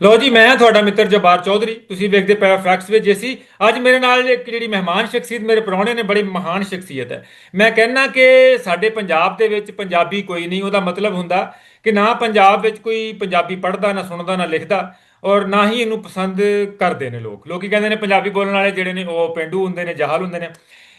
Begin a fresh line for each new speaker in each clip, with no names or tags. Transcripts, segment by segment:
ਲੋ ਜੀ, ਮੈਂ ਤੁਹਾਡਾ ਮਿੱਤਰ ਜਬਾਰ ਚੌਧਰੀ। ਤੁਸੀਂ ਵੇਖਦੇ ਪਏ ਹੋ ਫੈਕਟਸ ਵਿੱਚ ਜੇਸੀ ਅੱਜ ਮੇਰੇ ਨਾਲ ਇੱਕ ਜਿਹੜੀ ਮਹਿਮਾਨ ਸ਼ਖਸੀਅਤ ਮੇਰੇ ਪ੍ਰਾਹੁਣੇ ਨੇ, ਬੜੀ ਮਹਾਨ ਸ਼ਖਸੀਅਤ ਹੈ। ਮੈਂ ਕਹਿੰਨਾ ਕਿ ਸਾਡੇ ਪੰਜਾਬ ਦੇ ਵਿੱਚ ਪੰਜਾਬੀ ਕੋਈ ਨਹੀਂ, ਉਹਦਾ ਮਤਲਬ ਹੁੰਦਾ ਕਿ ਨਾ ਪੰਜਾਬ ਵਿੱਚ ਕੋਈ ਪੰਜਾਬੀ ਪੜ੍ਹਦਾ, ਨਾ ਸੁਣਦਾ, ਨਾ ਲਿਖਦਾ ਔਰ ਨਾ ਹੀ ਇਹਨੂੰ ਪਸੰਦ ਕਰਦੇ ਨੇ ਲੋਕ। ਲੋਕੀ ਕਹਿੰਦੇ ਨੇ ਪੰਜਾਬੀ ਬੋਲਣ ਵਾਲੇ ਜਿਹੜੇ ਨੇ, ਉਹ ਪਿੰਡੂ ਹੁੰਦੇ ਨੇ ਜਹਾਲ ਹੁੰਦੇ ਨੇ।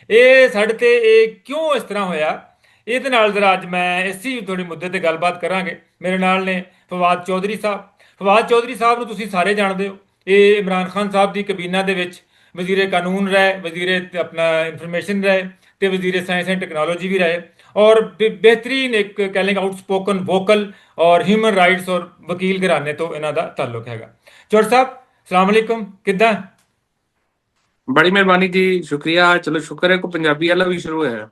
ਇਹ ਸਾਡੇ ਤੇ ਇਹ ਕਿਉਂ ਇਸ ਤਰ੍ਹਾਂ ਹੋਇਆ? ਇਹਦੇ ਨਾਲ ਜ਼ਰਾ ਅੱਜ ਮੈਂ ਇਸੀ ਥੋੜੀ ਮੁੱਦੇ ਤੇ ਗੱਲਬਾਤ ਕਰਾਂਗੇ। ਮੇਰੇ ਨਾਲ ਨੇ ਫਵਾਦ ਚੌਧਰੀ ਸਾਹਿਬ ਫਵਾਦ ਚੌਧਰੀ ਸਾਹਿਬ ਨੂੰ ਤੁਸੀਂ ਸਾਰੇ ਜਾਣਦੇ ਹੋ। ਇਹ ਇਮਰਾਨ ਖਾਨ ਸਾਹਿਬ ਦੀ ਕਬੀਨਾ ਦੇ ਵਿੱਚ ਵਜ਼ੀਰੇ ਕਾਨੂੰਨ ਰਹੇ, ਵਜ਼ੀਰੇ ਆਪਣਾ ਇਨਫੋਰਮੇਸ਼ਨ ਰਹੇ ਤੇ ਵਜ਼ੀਰੇ ਸਾਇੰਸ ਐਂਡ ਟੈਕਨੋਲੋਜੀ ਵੀ ਰਹੇ। ਔਰ ਬ- ਬਿਹਤਰੀਨ ਇੱਕ ਕਹਿ ਲੇਂਗੇ ਆਊਟਸਪੋਕਨ ਵੋਕਲ ਔਰ ਹਿਊਮਨ ਰਾਈਟਸ ਔਰ ਵਕੀਲ ਘਰਾਣੇ ਤੋਂ ਇਹਨਾਂ ਦਾ ਤਾਲੁਕ ਹੈਗਾ। ਚੌੜ ਸਾਹਿਬ ਸਲਾਮ ਅਲੈਕੁਮ। ਕਿੱਦਾਂ?
ਬੜੀ ਮਿਹਰਬਾਨੀ ਜੀ, ਸ਼ੁਕਰੀਆ। ਚਲੋ ਸ਼ੁਕਰ ਹੈ ਕੋ ਪੰਜਾਬੀ ਵਾਲਾ ਵੀ ਸ਼ੁਰੂ ਹੋਇਆ।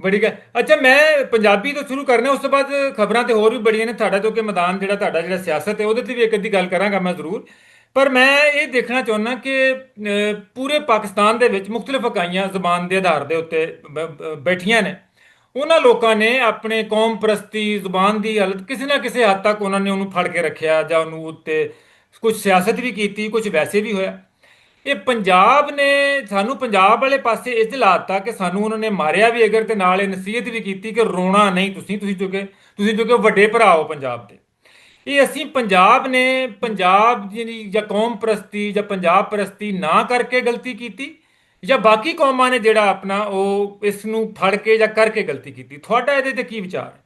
ਬੜੀ ਗੱਲ। ਅੱਛਾ, ਮੈਂ ਪੰਜਾਬੀ ਤੋਂ ਸ਼ੁਰੂ ਕਰਨਾ, ਉਸ ਤੋਂ ਬਾਅਦ ਖਬਰਾਂ ਤੇ ਹੋਰ ਵੀ ਬੜੀਆਂ ਨੇ ਤੁਹਾਡਾ ਜੋ ਕਿ ਮੈਦਾਨ ਜਿਹੜਾ ਤੁਹਾਡਾ, ਜਿਹੜਾ ਸਿਆਸਤ ਹੈ, ਉਹਦੇ ਤੇ ਵੀ ਇੱਕ ਅੱਧੀ ਗੱਲ ਕਰਾਂਗਾ ਮੈਂ ਜ਼ਰੂਰ। ਪਰ ਮੈਂ ਇਹ ਦੇਖਣਾ ਚਾਹੁੰਦਾ ਕਿ ਪੂਰੇ ਪਾਕਿਸਤਾਨ ਦੇ ਵਿੱਚ ਮੁxtਲਫ ਇਕਾਈਆਂ ਜ਼ਬਾਨ ਦੇ ਆਧਾਰ ਦੇ ਉੱਤੇ ਬ- ਬੈਠੀਆਂ ਨੇ। ਉਹਨਾਂ ਲੋਕਾਂ ਨੇ ਆਪਣੇ ਕੌਮ ਪ੍ਰਸਤੀ ਜ਼ੁਬਾਨ ਦੀ ਹਾਲਤ ਕਿਸੇ ਨਾ ਕਿਸੇ ਹੱਦ ਤੱਕ ਉਹਨਾਂ ਨੇ ਉਹਨੂੰ ਫੜ ਕੇ ਰੱਖਿਆ ਜਾਂ ਉਹਨੂੰ ਉੱਤੇ ਕੁਝ ਸਿਆਸਤ ਵੀ ਕੀਤੀ ਕੁਝ ਵੈਸੇ ਵੀ ਹੋਇਆ। ਇਹ ਪੰਜਾਬ ਨੇ ਸਾਨੂੰ ਪੰਜਾਬ ਵਾਲੇ ਪਾਸੇ ਇਸ ਲਾਤਾ ਕਿ ਸਾਨੂੰ ਉਹਨਾਂ ਨੇ ਮਾਰਿਆ ਵੀ ਅਗਰ ਤੇ ਨਾਲ ਇਹ ਨਸੀਹਤ ਵੀ ਕੀਤੀ ਕਿ ਰੋਣਾ ਨਹੀਂ ਤੁਸੀਂ ਤੁਸੀਂ ਜੋ ਤੁਸੀਂ ਜੋ ਵੱਡੇ ਭਰਾ ਹੋ ਪੰਜਾਬ ਦੇ। ਇਹ ਅਸੀਂ ਪੰਜਾਬ ਨੇ ਪੰਜਾਬ ਜਿਹੜੀ ਜਾਂ ਕੌਮ ਪ੍ਰਸਤੀ ਜਾਂ ਪੰਜਾਬ ਪ੍ਰਸਤੀ ਨਾ ਕਰਕੇ ਗਲਤੀ ਕੀਤੀ ਜਾਂ ਬਾਕੀ ਕੌਮਾਂ ਨੇ ਜਿਹੜਾ ਆਪਣਾ ਉਹ ਇਸ ਨੂੰ ਫੜ ਕੇ ਜਾਂ ਕਰਕੇ ਗਲਤੀ ਕੀਤੀ। ਤੁਹਾਡਾ ਇਹਦੇ ਤੇ ਕੀ ਵਿਚਾਰ ਹੈ?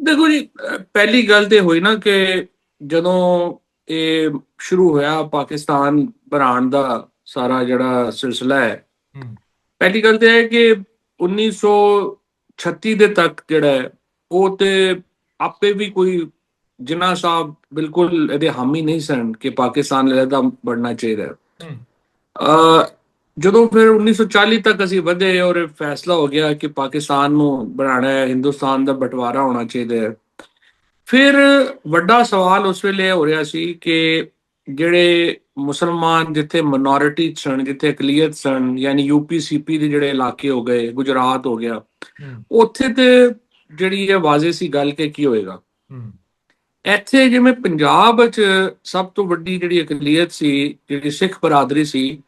ਦੇਖੋ ਜੀ ਪਹਿਲੀ ਗੱਲ ਤੇ ਹੋਈ ਨਾ ਕਿ ਜਦੋਂ ਇਹ ਸ਼ੁਰੂ ਹੋਇਆ ਪਾਕਿਸਤਾਨ ਬਣਾਉਣ ਦਾ ਸਾਰਾ ਜਿਹੜਾ ਸਿਲਸਿਲਾ ਹੈ। ਪਹਿਲੀ ਗੱਲ ਤੇ ਹੈ ਕਿ 1936 ਦੇ ਤੱਕ ਜਿਹੜਾ ਉਹ ਤੇ ਆਪੇ ਵੀ ਕੋਈ ਜਿਨ੍ਹਾਂ ਸਾਹਿਬ ਬਿਲਕੁਲ ਇਹਦੇ ਹਾਮੀ ਨਹੀਂ ਸਨ ਕਿ ਪਾਕਿਸਤਾਨ ਲਹਿਦਾ ਬਣਨਾ ਚਾਹੀਦਾ ਅ ਜਦੋਂ ਫਿਰ 1940 ਤੱਕ ਅਸੀਂ ਵਧੇ ਔਰ ਫੈਸਲਾ ਹੋ ਗਿਆ ਕਿ ਪਾਕਿਸਤਾਨ ਨੂੰ ਬਣਾਉਣਾ ਹੈ ਹਿੰਦੁਸਤਾਨ ਦਾ ਬਟਵਾਰਾ ਹੋਣਾ ਚਾਹੀਦਾ ਹੈ ਫਿਰ ਵੱਡਾ ਸਵਾਲ ਉਸ ਵੇਲੇ ਹੋ ਰਿਹਾ ਸੀ ਕਿ ਜਿਹੜੇ ਮੁਸਲਮਾਨ ਜਿੱਥੇ ਮਿਨੋਰਿਟੀ ਸਨ ਜਿੱਥੇ ਅਕਲੀਅਤ ਸਨ ਯਾਨੀ ਯੂਪੀ ਸੀਪੀ ਦੇ ਜਿਹੜੇ ਇਲਾਕੇ ਹੋ ਗਏ ਗੁਜਰਾਤ ਹੋ ਗਿਆ ਉੱਥੇ ਤੇ ਜਿਹੜੀ ਇਹ ਵਾਜ਼ੇ ਸੀ ਗੱਲ ਕਿ ਕੀ ਹੋਏਗਾ? ਇੱਥੇ ਜਿਵੇਂ ਪੰਜਾਬ ਵਿੱਚ ਸਭ ਤੋਂ ਵੱਡੀ ਜਿਹੜੀ ਅਕਲੀਅਤ ਸੀ ਜਿਹੜੀ ਸਿੱਖ ਬਰਾਦਰੀ ਸੀ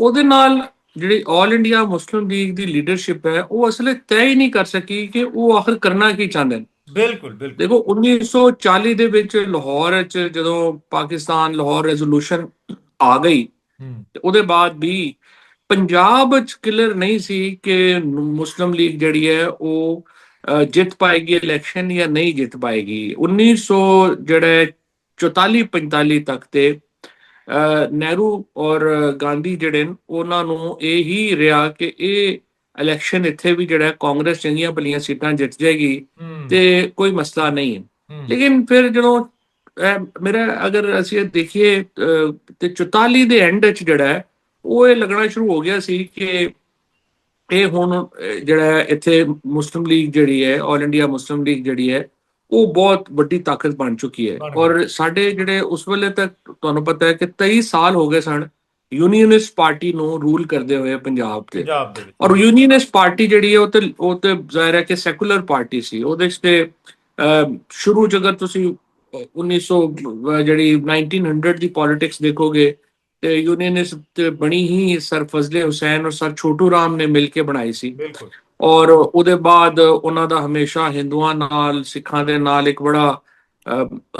ਉਹਦੇ ਨਾਲ ਜਿਹੜੀ 올 ਇੰਡੀਆ ਮੁਸਲਿਮ ਲੀਗ ਦੀ ਲੀਡਰਸ਼ਿਪ ਹੈ ਉਹ ਅਸਲੇ ਤੈਅ ਹੀ ਨਹੀਂ ਕਰ ਸਕੀ ਕਿ ਉਹ ਆਖਰ ਕਰਨਾ ਕੀ ਚਾਹੁੰਦੇ ਨੇ।
ਬਿਲਕੁਲ ਬਿਲਕੁਲ।
ਦੇਖੋ 1940 ਦੇ ਵਿੱਚ ਲਾਹੌਰ ਵਿੱਚ ਜਦੋਂ ਪਾਕਿਸਤਾਨ ਲਾਹੌਰ ਰੈਜ਼ੋਲੂਸ਼ਨ ਆ ਗਈ ਤੇ ਉਹਦੇ ਬਾਅਦ ਵੀ ਪੰਜਾਬ ਵਿੱਚ ਕਲੀਅਰ ਨਹੀਂ ਸੀ ਕਿ ਮੁਸਲਿਮ ਲੀਗ ਜਿਹੜੀ ਹੈ ਉਹ ਜਿੱਤ ਪਾਏਗੀ ਇਲੈਕਸ਼ਨ ਜਾਂ ਨਹੀਂ ਜਿੱਤ ਪਾਏਗੀ। 1900 ਜਿਹੜਾ 44 45 ਤੱਕ ਤੇ ਨਹਿਰੂ ਔਰ ਗਾਂਧੀ ਜਿਹੜੇ ਉਹਨਾਂ ਨੂੰ ਇਹ ਹੀ ਰਿਹਾ ਕਿ ਇਹ ਇਲੈਕਸ਼ਨ ਇੱਥੇ ਵੀ ਜਿਹੜਾ ਕਾਂਗਰਸ ਚੰਗੀਆਂ ਭਲੀਆਂ ਸੀਟਾਂ ਜਿੱਤ ਜਾਏਗੀ ਤੇ ਕੋਈ ਮਸਲਾ ਨਹੀਂ ਹੈ। ਲੇਕਿਨ ਫਿਰ ਜਦੋਂ ਮੇਰਾ ਅਗਰ ਅਸੀਂ ਦੇਖੀਏ ਤੇ 44 ਦੇ ਐਂਡ ਵਿੱਚ ਜਿਹੜਾ ਉਹ ਇਹ ਲੱਗਣਾ ਸ਼ੁਰੂ ਹੋ ਗਿਆ ਸੀ ਕਿ ਇਹ ਹੁਣ ਜਿਹੜਾ ਇੱਥੇ ਮੁਸਲਿਮ ਲੀਗ ਜਿਹੜੀ ਹੈ ਆਲ ਇੰਡੀਆ ਮੁਸਲਿਮ ਲੀਗ ਜਿਹੜੀ ਹੈ ਉਹ ਬਹੁਤ ਵੱਡੀ ਤਾਕਤ ਬਣ ਚੁੱਕੀ ਹੈ। ਔਰ ਸਾਡੇ ਜਿਹੜੇ ਉਸ ਵੇਲੇ ਤੱਕ ਤੁਹਾਨੂੰ ਪਤਾ ਹੈ ਕਿ 23 ਸਾਲ ਹੋ ਗਏ ਸਨ ਯੂਨੀਅਨਿਸਟ ਪਾਰਟੀ ਨੂੰ ਰੂਲ ਕਰਦੇ ਹੋਏ ਪੰਜਾਬ ਤੇ।
ਪੰਜਾਬ ਦੇ ਵਿੱਚ।
ਔਰ ਯੂਨੀਅਨਿਸਟ ਪਾਰਟੀ ਜਿਹੜੀ ਹੈ ਉਹ ਤੇ ਉਹ ਤੇ ਜ਼ਾਹਿਰ ਹੈ ਕਿ ਸੈਕੂਲਰ ਪਾਰਟੀ ਸੀ। ਉਹਦੇ 'ਚ ਤੇ ਸ਼ੁਰੂ ਅਗਰ ਤੁਸੀਂ ਅਹ, 1900 ਅਹ, ਜਿਹੜੀ 1900 ਦੀ ਪੋਲਿਟਿਕਸ ਦੇਖੋਗੇ ਤੇ ਯੂਨੀਅਨਿਸਟ ਬਣੀ ਹੀ ਸਰ ਫਜ਼ਲੇ ਹੁਸੈਨ ਔਰ ਸਰ ਛੋਟੂ ਰਾਮ ਨੇ ਮਿਲ ਕੇ ਬਣਾਈ ਸੀ।
ਬਿਲਕੁਲ।
ਔਰ ਉਹਦੇ ਬਾਅਦ ਉਹਨਾਂ ਦਾ ਹਮੇਸ਼ਾ ਹਿੰਦੂਆਂ ਨਾਲ ਸਿੱਖਾਂ ਦੇ ਨਾਲ ਇੱਕ ਬੜਾ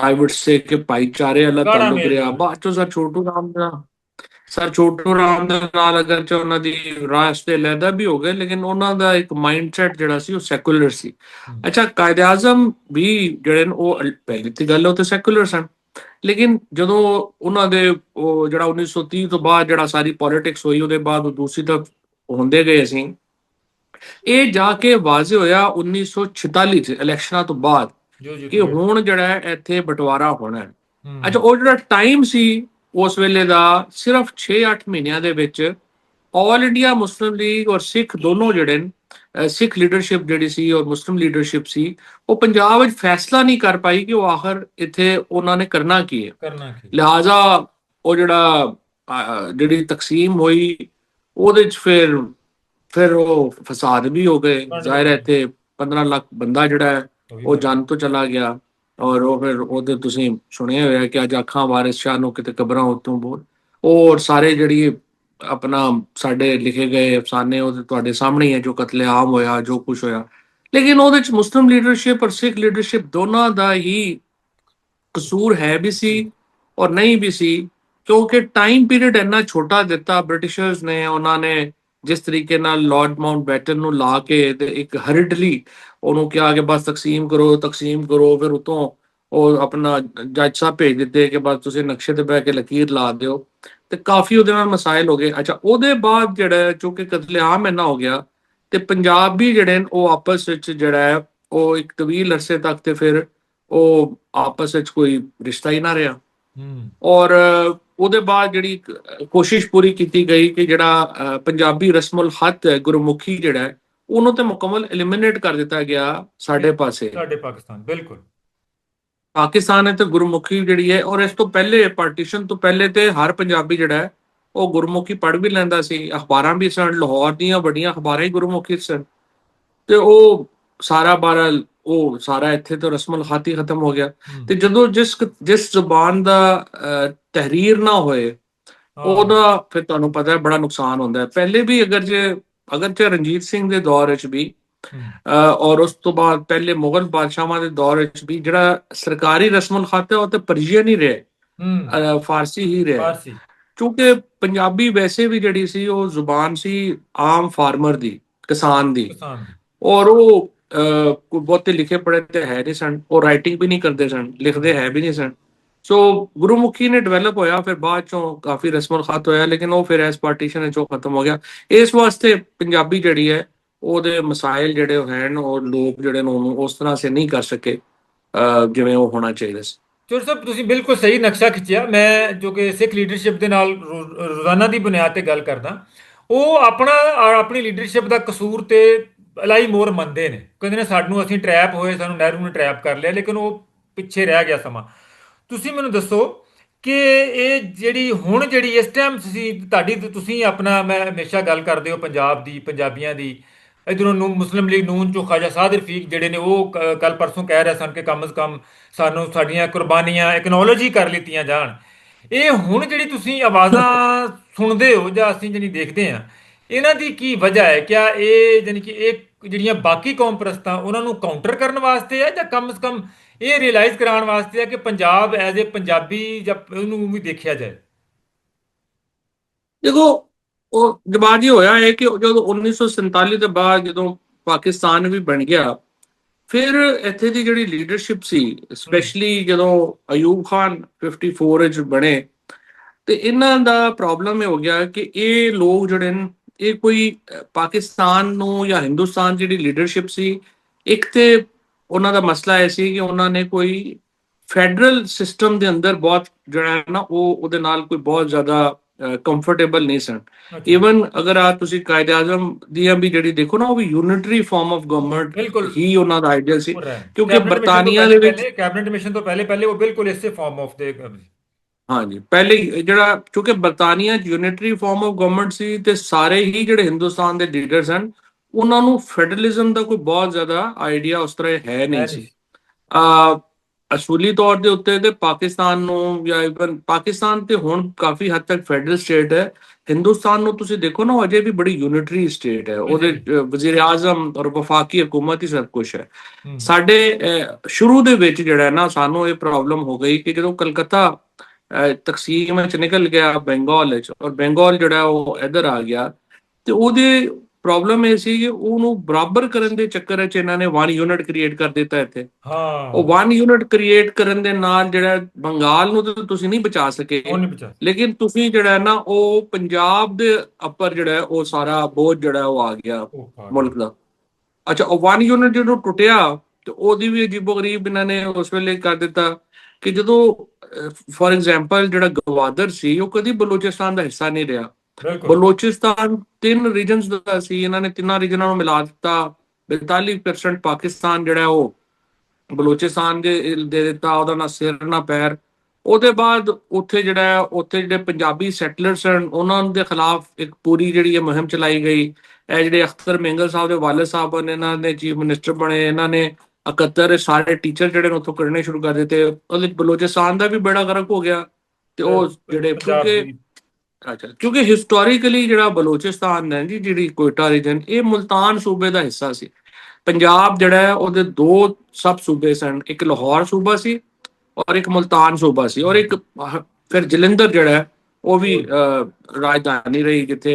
ਆਈ ਊਡ ਸੇ ਕਿ ਭਾਈਚਾਰੇ ਵਾਲਾ ਤਾਲੁਕ ਰਿਹਾ। ਬਾਅਦ ਚੋਂ ਸਰ ਛੋਟੂ ਰਾਮ ਦਾ ਸਰ ਛੋਟੂ ਰਾਮ ਦੇ ਨਾਲ ਅਗਰ ਚ ਉਹਨਾਂ ਦੀ ਰਾਸਤੇ ਲੈਦਾ ਵੀ ਹੋ ਗਏ ਲੇਕਿਨ ਉਹਨਾਂ ਦਾ ਇੱਕ ਮਾਈਂਡਸੈਟ ਜਿਹੜਾ ਸੀ ਉਹ ਸੈਕੂਲਰ ਸੀ। ਅੱਛਾ ਕਾਇਦ ਆਜ਼ਮ ਵੀ ਜਿਹੜੇ ਉਹ ਪਹਿਲੀ ਤੇ ਗੱਲ ਉਹ ਤੇ ਸੈਕੂਲਰ ਸਨ। ਲੇਕਿਨ ਜਦੋਂ ਉਹਨਾਂ ਦੇ ਉਹ ਜਿਹੜਾ 1930 ਤੋਂ ਬਾਅਦ ਜਿਹੜਾ ਸਾਰੀ ਪੋਲਿਟਿਕਸ ਹੋਈ ਉਹਦੇ ਬਾਅਦ ਉਹ ਦੂਸਰੀ ਤਰਫ ਹੁੰਦੇ ਗਏ ਅਸੀਂ ਇਹ ਜਾ ਕੇ ਵਾਜ਼ੇ ਹੋਇਆ 1946 ਚ ਇਲੈਕਸ਼ਨਾਂ ਤੋਂ ਬਾਅਦ ਕਿ ਹੁਣ ਜਿਹੜਾ ਇੱਥੇ ਬਟਵਾਰਾ ਹੋਣਾ। ਹੂੰ, ਅੱਛਾ ਉਹ ਜਿਹੜਾ ਟਾਈਮ ਸੀ ਉਸ ਵੇਲੇ ਦਾ ਸਿਰਫ 6-8 ਮਹੀਨਿਆਂ ਦੇ ਵਿੱਚ ਆਲ ਇੰਡੀਆ ਮੁਸਲਿਮ ਲੀਗ ਔਰ ਸਿੱਖ ਦੋਨੋਂ ਜਿਹੜੇ ਨੇ ਸਿੱਖ ਲੀਡਰਸ਼ਿਪ ਜਿਹੜੀ ਸੀ ਔਰ ਮੁਸਲਿਮ ਲੀਡਰਸ਼ਿਪ ਸੀ ਉਹ ਪੰਜਾਬ ਵਿੱਚ ਫੈਸਲਾ ਨਹੀਂ ਕਰ ਪਾਈ ਕਿ ਉਹ ਆਖਰ ਇੱਥੇ ਉਹਨਾਂ ਨੇ ਕਰਨਾ ਕੀ ਹੈ।
ਕਰਨਾ ਕੀ
ਲਿਹਾਜ਼ਾ ਉਹ ਜਿਹੜਾ ਜਿਹੜੀ ਤਕਸੀਮ ਹੋਈ ਉਹਦੇ ਚ ਫਿਰ ਫਿਰ ਉਹ ਫਸਾਦ ਵੀ ਹੋ ਗਏ। ਜ਼ਾਹਿਰ ਹੈ ਇੱਥੇ 15 ਲੱਖ ਬੰਦਾ ਜਿਹੜਾ ਹੈ ਉਹ ਜਾਨ ਤੋਂ ਚਲਾ ਗਿਆ। ਔਰ ਉਹ ਫਿਰ ਉਹਦੇ ਤੁਸੀਂ ਸੁਣਿਆ ਹੋਇਆ ਕਿ ਅੱਜ ਅੱਖਾਂ ਵਾਰਿਸ ਸ਼ਾਹ ਨੂੰ ਕਿਤੇ ਕਬਰਾਂ ਉਤੋਂ ਬੋਲ। ਔਰ ਸਾਰੇ ਜਿਹੜੀ ਆਪਣਾ ਸਾਡੇ ਲਿਖੇ ਗਏ ਅਫਸਾਨੇ ਉਹ ਤੁਹਾਡੇ ਸਾਹਮਣੇ ਹੀ ਹੈ ਜੋ ਕਤਲੇਆਮ ਹੋਇਆ, ਜੋ ਕੁਝ ਹੋਇਆ। ਲੇਕਿਨ ਉਹਦੇ ਚ ਮੁਸਲਿਮ ਲੀਡਰਸ਼ਿਪ ਔਰ ਸਿੱਖ ਲੀਡਰਸ਼ਿਪ ਦੋਨਾਂ ਦਾ ਹੀ ਕਸੂਰ ਹੈ ਵੀ ਸੀ ਔਰ ਨਹੀਂ ਵੀ ਸੀ, ਕਿਉਂਕਿ ਟਾਈਮ ਪੀਰੀਅਡ ਇੰਨਾ ਛੋਟਾ ਦਿੱਤਾ ਬ੍ਰਿਟਿਸ਼ਰਸ ਨੇ, ਉਹਨਾਂ ਨੇ ਜਿਸ ਤਰੀਕੇ ਨਾਲ ਲਾਰਡ ਮਾਊਂਟ ਬੈਟਨ ਨੂੰ ਲਾ ਕੇ ਇੱਕ ਹਰਿਡਲੀ ਉਹਨੂੰ ਕਿਹਾ ਕਿ ਬਸ ਤਕਸੀਮ ਕਰੋ ਤਕਸੀਮ ਕਰੋ ਫਿਰ ਉਤੋਂ ਉਹ ਆਪਣਾ ਜੱਜ ਸਾਹਿਬ ਭੇਜ ਦਿੱਤੇ ਕਿ ਬਸ ਤੁਸੀਂ ਨਕਸ਼ੇ ਤੇ ਬਹਿ ਕੇ ਲਕੀਰ ਲਾ ਦਿਓ। ਤੇ ਕਾਫੀ ਉਹਦੇ ਨਾਲ ਮਸਾਇਲ ਹੋ ਗਏ। ਅੱਛਾ ਉਹਦੇ ਬਾਅਦ ਜਿਹੜਾ ਚੂੰਕਿ ਕਤਲੇਆਮ ਇੰਨਾ ਹੋ ਗਿਆ ਤੇ ਪੰਜਾਬ ਵੀ ਜਿਹੜੇ ਨੇ ਉਹ ਆਪਸ ਵਿੱਚ ਜਿਹੜਾ ਹੈ ਉਹ ਇੱਕ ਤਵੀਲ ਅਰਸੇ ਤੱਕ ਤੇ ਫਿਰ ਉਹ ਆਪਸ ਵਿੱਚ ਕੋਈ ਰਿਸ਼ਤਾ ਹੀ ਨਾ ਰਿਹਾ। ਔਰ ਉਹਦੇ ਬਾਅਦ ਜਿਹੜੀ ਕੋਸ਼ਿਸ਼ ਪੂਰੀ ਕੀਤੀ ਗਈ ਕਿ ਜਿਹੜਾ ਪੰਜਾਬੀ ਰਸਮੁਲ ਖਤ ਗੁਰਮੁਖੀ ਜਿਹੜਾ ਉਹਨੂੰ ਤੇ ਮੁਕੰਮਲ ਐਲੀਮੀਨੇਟ ਕਰ ਦਿੱਤਾ ਗਿਆ ਸਾਡੇ ਪਾਸੇ।
ਸਾਡੇ ਪਾਕਿਸਤਾਨ ਬਿਲਕੁਲ।
ਪਾਕਿਸਤਾਨ ਹੈ ਤੇ ਗੁਰਮੁਖੀ ਜਿਹੜੀ ਹੈ ਔਰ ਇਸ ਤੋਂ ਪਹਿਲੇ ਪਾਰਟੀਸ਼ਨ ਤੋਂ ਪਹਿਲੇ ਤੇ ਹਰ ਪੰਜਾਬੀ ਜਿਹੜਾ ਹੈ ਉਹ ਗੁਰਮੁਖੀ ਪੜ੍ਹ ਵੀ ਲੈਂਦਾ ਸੀ। ਅਖਬਾਰਾਂ ਵੀ ਸਨ ਲਾਹੌਰ ਦੀਆਂ ਵੱਡੀਆਂ ਅਖਬਾਰਾਂ ਹੀ ਗੁਰਮੁਖੀ ਸਨ। ਤੇ ਉਹ ਸਾਰਾ ਬਾਰਾ ਉਹ ਸਾਰਾ ਇੱਥੇ ਤੋਂ ਰਸਮੁਲ ਖਤ ਖਤਮ ਹੋ ਗਿਆ। ਤੇ ਜਦੋਂ ਜਿਸ ਜਿਸ ਜ਼ੁਬਾਨ ਦਾ ਤਹਿਰੀਰ ਨਾ ਹੋਏ। ਉਹਦਾ ਫਿਰ ਤੁਹਾਨੂੰ ਪਤਾ ਹੈ ਬੜਾ ਨੁਕਸਾਨ ਹੁੰਦਾ ਹੈ। ਪਹਿਲੇ ਵੀ ਅਗਰ ਜੇ ਅਗਰ ਜੇ ਰਣਜੀਤ ਸਿੰਘ ਦੇ ਦੌਰ ਵਿੱਚ ਵੀ ਔਰ ਉਸ ਤੋਂ ਬਾਅਦ ਪਹਿਲੇ ਮੁਗਲ ਬਾਦਸ਼ਾਹਾਂ ਦੇ ਦੌਰ ਵਿੱਚ ਵੀ ਜਿਹੜਾ ਸਰਕਾਰੀ ਰਸਮੁਲ ਖਤ ਉਹ ਤੇ ਪਰਸ਼ੀਅਨ ਹੀ ਰਿਹਾ। ਫਾਰਸੀ ਹੀ ਰਿਹਾ।
ਫਾਰਸੀ।
ਕਿਉਂਕਿ ਪੰਜਾਬੀ ਵੈਸੇ ਵੀ ਜਿਹੜੀ ਸੀ ਉਹ ਜ਼ੁਬਾਨ ਸੀ ਆਮ ਫਾਰਮਰ ਦੀ ਕਿਸਾਨ ਦੀ। ਔਰ ਉਹ ਕੋਈ ਬਹੁਤੇ ਲਿਖੇ ਪੜ੍ਹੇ ਤੇ ਹੈ ਨਹੀਂ ਸਨ ਉਹ ਰਾਈਟਿੰਗ ਵੀ ਨਹੀਂ ਕਰਦੇ ਸਨ ਲਿਖਦੇ ਹੈ ਵੀ ਨਹੀਂ ਸਨ। ਸੋ ਗੁਰਮੁਖੀ ਨੇ ਡਿਵੈਲਪ ਹੋਇਆ ਫਿਰ ਬਾਅਦ ਚੋਂ ਕਾਫੀ ਰਸਮੁਲ ਖਤ ਹੋਇਆ ਲੇਕਿਨ ਉਹ ਫਿਰ ਐਸ ਪਾਰਟੀਸ਼ਨ ਵਿੱਚੋਂ ਖਤਮ ਹੋ ਗਿਆ ਇਸ ਵਾਸਤੇ ਪੰਜਾਬੀ ਜਿਹੜੀ ਹੈ ਉਹਦੇ ਮਸਾਇਲ ਜਿਹੜੇ ਹਨ ਉਹ ਲੋਕ ਜਿਹੜੇ ਨੇ ਉਹਨੂੰ ਉਸ ਤਰ੍ਹਾਂ ਸੇ ਨਹੀਂ ਕਰ ਸਕੇ ਜਿਵੇਂ ਉਹ ਹੋਣਾ ਚਾਹੀਦਾ ਸੀ
ਚੋਰ ਸਾਹਿਬ ਤੁਸੀਂ ਬਿਲਕੁਲ ਸਹੀ ਨਕਸ਼ਾ ਖਿੱਚਿਆ ਮੈਂ ਜੋ ਕਿ ਸਿੱਖ ਲੀਡਰਸ਼ਿਪ ਦੇ ਨਾਲ ਰੋਜ਼ਾਨਾ ਦੀ ਬੁਨਿਆਦ ਤੇ ਗੱਲ ਕਰਦਾ ਉਹ ਆਪਣਾ ਆਪਣੀ ਲੀਡਰਸ਼ਿਪ ਦਾ ਕਸੂਰ ਤੇ ਅਲਾਈ ਮੋਰ ਮੰਨਦੇ ਨੇ ਕਹਿੰਦੇ ਨੇ ਸਾਨੂੰ ਅਸੀਂ ਟਰੈਪ ਹੋਏ ਸਾਨੂੰ ਨਹਿਰੂ ਨੇ ਟਰੈਪ ਕਰ ਲਿਆ ਲੇਕਿਨ ਉਹ ਪਿੱਛੇ ਰਹਿ ਗਿਆ ਸਮਾਂ ਤੁਸੀਂ ਮੈਨੂੰ ਦੱਸੋ ਕਿ ਇਹ ਜਿਹੜੀ ਹੁਣ ਜਿਹੜੀ ਇਸ ਟਾਈਮ ਤੁਸੀਂ ਤੁਹਾਡੀ ਤੁਸੀਂ ਆਪਣਾ ਮੈਂ ਹਮੇਸ਼ਾ ਗੱਲ ਕਰਦੇ ਹੋ ਪੰਜਾਬ ਦੀ, ਪੰਜਾਬੀਆਂ ਦੀ, ਇਧਰੋਂ ਨੂੰ ਮੁਸਲਿਮ ਲੀਗ ਨੂਨ ਚੋਂ ਖਾਜਾ ਸਾਦ ਰਫੀਕ ਜਿਹੜੇ ਨੇ ਉਹ ਕੱਲ ਪਰਸੋਂ ਕਹਿ ਰਹੇ ਸਨ ਕਿ ਕਮ ਸ ਕਮ ਸਾਨੂੰ ਸਾਡੀਆਂ ਕੁਰਬਾਨੀਆਂ ਐਕਨੋਲੋਜੀ ਕਰ ਲਿੱਤੀਆਂ ਜਾਣ। ਇਹ ਹੁਣ ਜਿਹੜੀ ਤੁਸੀਂ ਆਵਾਜ਼ਾਂ ਸੁਣਦੇ ਹੋ ਜਾਂ ਅਸੀਂ ਜਿਹੜੀ ਦੇਖਦੇ ਆ ਇਹਨਾਂ ਦੀ ਕੀ ਵਜ੍ਹਾ ਹੈ? ਕਿਆ ਇਹ ਜਾਨੀ ਕਿ ਇਹ ਜਿਹੜੀਆਂ ਬਾਕੀ ਕੌਮ ਪ੍ਰਸਤਾਂ ਉਹਨਾਂ ਨੂੰ ਕਾਊਂਟਰ ਕਰਨ ਵਾਸਤੇ ਹੈ ਜਾਂ ਕਮ ਸ ਕਮ ਇਹ ਰਿਅਲਾਈਜ਼ ਕਰਾਉਣ ਵਾਸਤੇ ਹੈ ਕਿ ਪੰਜਾਬ ਐਜ਼ ਅ ਪੰਜਾਬੀ ਜਾਂ ਉਹਨੂੰ ਵੀ ਦੇਖਿਆ ਜਾਏ?
ਦੇਖੋ ਉਹ ਜਵਾਬ ਇਹ ਹੋਇਆ ਹੈ ਕਿ ਜਦੋਂ 1947 ਦੇ ਬਾਅਦ ਜਦੋਂ ਪਾਕਿਸਤਾਨ ਵੀ ਬਣ ਗਿਆ ਫਿਰ ਇੱਥੇ ਦੀ ਜਿਹੜੀ ਲੀਡਰਸ਼ਿਪ ਸੀ ਸਪੈਸ਼ਲੀ ਜਦੋਂ ਅਯੂਬ ਖਾਨ 54 ਵਿੱਚ ਬਣੇ ਤੇ ਇਹਨਾਂ ਦਾ ਪ੍ਰੋਬਲਮ ਇਹ ਹੋ ਗਿਆ ਕਿ ਇਹ ਲੋਕ ਜਿਹੜੇ ਨੇ ਇਹ ਕੋਈ ਪਾਕਿਸਤਾਨ ਨੂੰ ਜਾਂ ਹਿੰਦੁਸਤਾਨ ਜਿਹੜੀ ਲੀਡਰਸ਼ਿਪ ਸੀ ਇੱਕ ਤੇ ਉਹਨਾਂ ਦਾ ਮਸਲਾ ਇਹ ਸੀ ਕਿ ਉਹਨਾਂ ਨੇ ਕੋਈ ਫੈਡਰਲ ਸਿਸਟਮ ਦੇ ਅੰਦਰ ਬਹੁਤ ਜਿਹੜਾ ਹੈ ਨਾ ਉਹ ਉਹਦੇ ਨਾਲ ਕੋਈ ਬਹੁਤ ਜ਼ਿਆਦਾ ਕੰਫਰਟੇਬਲ ਨਹੀਂ ਸਨ। ਇਵਨ ਅਗਰ ਆ ਤੁਸੀਂ ਕਾਇਦੇ ਆਜ਼ਮ ਦੀਆਂ ਵੀ ਜਿਹੜੀ ਦੇਖੋ ਨਾ ਉਹ ਵੀ ਯੂਨਿਟਰੀ ਫਾਰਮ ਆਫ ਗਵਰਨਮੈਂਟ
ਬਿਲਕੁਲ।
ਹੀ ਉਹਨਾਂ ਦਾ ਆਈਡੀਆ ਸੀ। ਕਿਉਂਕਿ ਬਰਤਾਨੀਆ ਦੇ ਵਿੱਚ-
ਕੈਬਨਿਟ ਮਿਸ਼ਨ ਤੋਂ ਪਹਿਲੇ ਪਹਿਲੇ ਉਹ ਬਿਲਕੁਲ ਇਸੇ ਫਾਰਮ ਆਫ ਦੇ
ਹਾਂਜੀ। ਪਹਿਲੇ ਹੀ ਜਿਹੜਾ ਕਿਉਂਕਿ ਬਰਤਾਨੀਆ ਯੂਨਿਟਰੀ ਫਾਰਮ ਆਫ ਗਵਰਨਮੈਂਟ ਸੀ ਤੇ ਸਾਰੇ ਹੀ ਜਿਹੜੇ ਹਿੰਦੁਸਤਾਨ ਦੇ ਲੀਡਰ ਸਨ ਉਹਨਾਂ ਨੂੰ ਫੈਡਰਲਿਜ਼ਮ ਦਾ ਕੋਈ ਬਹੁਤ ਜ਼ਿਆਦਾ ਆਈਡੀਆ ਉਸ ਤਰ੍ਹਾਂ ਹੈ ਨਹੀਂ ਸੀ। ਆ ਅਸੂਲੀ ਤੌਰ ਦੇ ਉੱਤੇ ਤੇ ਪਾਕਿਸਤਾਨ ਨੂੰ ਜਾਂ ਇਵਨ ਪਾਕਿਸਤਾਨ ਤੇ ਹੁਣ ਕਾਫੀ ਹੱਦ ਤੱਕ ਫੈਡਰਲ ਸਟੇਟ ਹੈ। ਹਿੰਦੁਸਤਾਨ ਨੂੰ ਤੁਸੀਂ ਦੇਖੋ ਨਾ ਅਜੇ ਵੀ ਬੜੀ ਯੂਨਿਟਰੀ ਸਟੇਟ ਹੈ। ਉਹਦੇ ਵਜ਼ੀਰ ਆਜ਼ਮ ਔਰ ਵਫਾਕੀ ਹਕੂਮਤ ਹੀ ਸਭ ਕੁਝ ਹੈ। ਸਾਡੇ ਸ਼ੁਰੂ ਦੇ ਵਿੱਚ ਜਿਹੜਾ ਹੈ ਨਾ ਸਾਨੂੰ ਇਹ ਪ੍ਰੋਬਲਮ ਹੋ ਗਈ ਕਿ ਜਦੋਂ ਕਲਕੱਤਾ ਤਕਸੀਮ ਵਿੱਚ ਨਿਕਲ ਗਿਆ ਬੰਗਾਲ ਵਿੱਚ ਔਰ ਬੰਗਾਲ ਜਿਹੜਾ ਉਹ ਇੱਧਰ ਆ ਗਿਆ ਤੇ ਉਹਦੇ ਪ੍ਰੋਬਲਮ ਇਹ ਸੀ ਕਿ ਉਹਨੂੰ ਬਰਾਬਰ ਕਰਨ ਦੇ ਚੱਕਰ ਵਿੱਚ ਇਹਨਾਂ ਨੇ ਵਨ ਯੂਨਿਟ ਕ੍ਰੀਏਟ ਕਰ ਦਿੱਤਾ ਇੱਥੇ।
ਹਾਂ।
ਉਹ ਵਨ ਯੂਨਿਟ ਕ੍ਰੀਏਟ ਕਰਨ ਦੇ ਨਾਲ ਜਿਹੜਾ ਬੰਗਾਲ ਨੂੰ ਤਾਂ ਤੁਸੀਂ ਨਹੀਂ ਬਚਾ ਸਕੇ। ਲੇਕਿਨ ਤੁਸੀਂ ਜਿਹੜਾ ਨਾ ਉਹ ਪੰਜਾਬ ਦੇ ਉੱਪਰ ਜਿਹੜਾ ਉਹ ਸਾਰਾ ਬੋਝ ਜਿਹੜਾ ਉਹ ਆ ਗਿਆ ਮੁਲਕ ਦਾ। ਅੱਛਾ ਉਹ ਵਨ ਯੂਨਿਟ ਜਦੋਂ ਟੁੱਟਿਆ ਤੇ ਉਹਦੀ ਵੀ ਅਜੀਬੋ-ਗਰੀਬ ਇਹਨਾਂ ਨੇ ਉਸ ਵੇਲੇ ਕਰ ਦਿੱਤਾ ਕਿ ਜਦੋਂ ਫੋਰ ਐਗਜ਼ਾਮਪਲ ਜਿਹੜਾ ਗਵਾਦਰ ਸੀ ਉਹ ਕਦੀ ਬਲੋਚਿਸਤਾਨ ਦਾ ਹਿੱਸਾ ਨਹੀਂ ਰਿਹਾ। ਬਲੋਚਿਸਤਾਨ ਤਿੰਨ ਰੀਜਨਸ ਦਾ ਸੀ। ਇਹਨਾਂ ਨੇ ਤਿੰਨਾਂ ਰੀਜਨਾਂ ਨੂੰ ਮਿਲਾ ਦਿੱਤਾ। 42% ਪਾਕਿਸਤਾਨ ਜਿਹੜਾ ਹੈ ਉਹ ਬਲੋਚਿਸਤਾਨ ਦੇ ਦੇ ਦਿੱਤਾ। ਉਹਦਾ ਨਾ ਸਿਰ ਨਾ ਪੈਰ। ਉਹਦੇ ਬਾਅਦ ਉੱਥੇ ਜਿਹੜਾ ਹੈ, ਉੱਥੇ ਜਿਹੜੇ ਪੰਜਾਬੀ ਸੈਟਲਰਸ ਹਨ ਉਹਨਾਂ ਦੇ ਖਿਲਾਫ ਇੱਕ ਪੂਰੀ ਜਿਹੜੀ ਇਹ ਮੁਹਿੰਮ ਚਲਾਈ ਗਈ। ਇਹ ਜਿਹੜੇ ਅਖਤਰ ਮਿੰਗਲ ਸਾਹਿਬ ਦੇ ਵਾਲਿਦ ਸਾਹਿਬ ਨੇ ਇਹਨਾਂ ਨੇ ਚੀਫ ਮਿਨਿਸਟਰ ਬਣੇ। ਇਹਨਾਂ ਨੇ 71 ਸਾਰੇ ਟੀਚਰ ਜਿਹੜੇ ਨੇ ਉੱਥੋਂ ਕੱਢਣੇ ਸ਼ੁਰੂ ਕਰ ਦਿੱਤੇ। ਉਹਦੇ ਬਲੋਚਿਸਤਾਨ ਦਾ ਵੀ ਬੇੜਾ ਗਰਕ ਹੋ ਗਿਆ ਤੇ ਉਹ ਜਿਹੜੇ ਕਿਉਂਕਿ ਅੱਛਾ ਕਿਉਂਕਿ ਹਿਸਟੋਰੀਕਲੀ ਜਿਹੜਾ ਬਲੋਚਿਸਤਾਨ ਹੈ ਜੀ ਜਿਹੜੀ ਕੋਇਟਾ ਰੀਜਨ ਇਹ ਮੁਲਤਾਨ ਸੂਬੇ ਦਾ ਹਿੱਸਾ ਸੀ। ਪੰਜਾਬ ਜਿਹੜਾ ਹੈ ਉਹਦੇ ਦੋ ਸਬ ਸੂਬੇ ਸਨ ਇੱਕ ਲਾਹੌਰ ਸੂਬਾ ਸੀ ਔਰ ਇੱਕ ਮੁਲਤਾਨ ਸੂਬਾ ਸੀ। ਔਰ ਇੱਕ ਫਿਰ ਜਲੰਧਰ ਜਿਹੜਾ ਉਹ ਵੀ ਰਾਜਧਾਨੀ ਰਹੀ ਜਿੱਥੇ